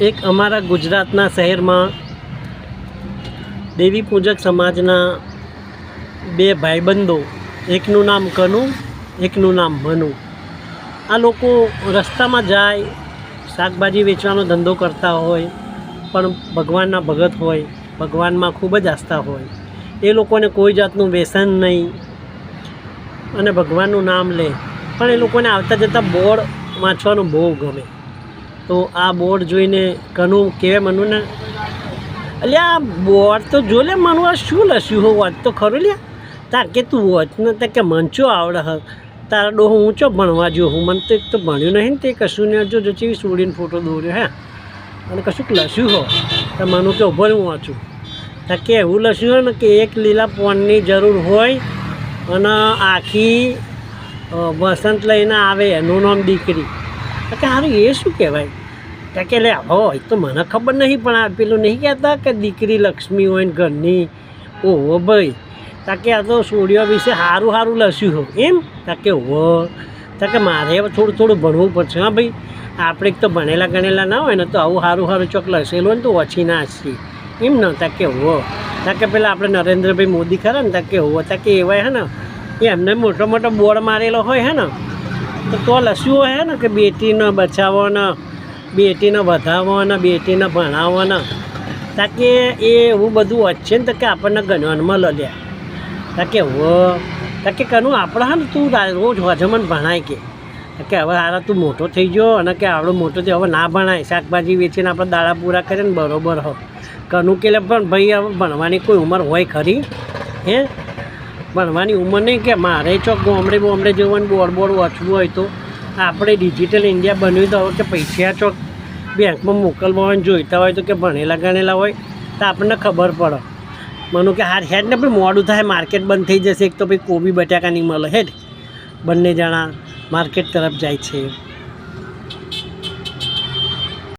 એક અમારા ગુજરાતના શહેરમાં દેવી પૂજક સમાજના બે ભાઈબંધો, એકનું નામ કનુ, એકનું નામ મનુ આ લોકો રસ્તામાં જાય, શાકભાજી વેચવાનો ધંધો કરતા હોય, પણ ભગવાનના ભગત હોય, ભગવાનમાં ખૂબ જ આસ્થા હોય. એ લોકોને કોઈ જાતનું વ્યસન નહીં અને ભગવાનનું નામ લે. પણ એ લોકોને આવતા જતાં બોર્ડ વાંચવાનું બહુ ગમે. તો આ બોર્ડ જોઈને કનું કહેવાય મનુને, અલ્યા, આ બોર્ડ તો જો લે મનુ, આ શું લસ્યું હો? વાત તો ખરું લ્યા. તાર કે તું વોચ ને તાર કે મનચો આવડે હ? તારા ડોહ ઊંચો ભણવા જો હું? મને તો એક તો ભણ્યું નહીં ને તે કશું ને, જો જો ચેવી સોડીને ફોટો દોર્યો હે. અને કશુંક લસ્યું હો? તો મનુ કે ઊભો હું વાંચું તાર કે એવું લસ્યું હોય ને, કે એક લીલા પોનની જરૂર હોય અને આખી વસંત લઈને આવે એનું નામ દીકરી. કે સારું એ શું કહેવાય? તો કે લે હોય તો મને ખબર નહીં, પણ આ પેલું નહીં કહેતા કે દીકરી લક્ષ્મી હોય ઘરની? ઓહો ભાઈ તાકે આ તો સોડિયો વિશે સારું સારું લસ્યું હો એમ? તાકે હો તા કે મારે થોડું થોડું ભણવું પડશે, હા ભાઈ. આપણે તો ભણેલા ગણેલા ના હોય ને, તો આવું સારું સારું ચોક લસેલું હોય ને તો ઓછી ના છીએ એમ ન, તા કે હો તા કે પેલા આપણે નરેન્દ્રભાઈ મોદી ખરા ને, તા કે હો તા કે એવાય, હે ને, એમને મોટો મોટો બોર્ડ મારેલો હોય, હે ને. તો તો લસ્યું હોય ને કે બેટીને બચાવો બેટીને વધાવો બેટીને ભણાવો તાકે એ એવું બધું વચ્ચે ને તો કે આપણને ગણવામાં લલ્યા તાકે હો તાકે કનું આપણે હા ને તું રોજ હજમન ભણાય કે. કે હવે હારા તું મોટો થઈ ગયો અને કે આવડો મોટો થયો, હવે ના ભણાય. શાકભાજી વેચીને આપણે દાડા પૂરા કરીએ ને બરોબર હો. કનું કે લે પણ ભાઈ, હવે ભણવાની કોઈ ઉંમર હોય ખરી? હે? ભણવાની ઉંમર નહીં કે મારે ચોક ગોમડે બોમડે જવાનું બોર્ડ બોર્ડ વાંચવું હોય તો. આપણે ડિજિટલ ઇન્ડિયા બન્યું તો હવે કે પૈસા ચોક બેંકમાં મોકલવા હોય જોઈતા હોય તો કે ભણેલા ગણેલા હોય, તો આપણને ખબર પડે. મનું કે હાર હેડ ને ભાઈ મોડું થાય, માર્કેટ બંધ થઈ જશે, એક તો ભાઈ કોબી બટાકા નહીં મળે હેડ. બંને જણા માર્કેટ તરફ જાય છે.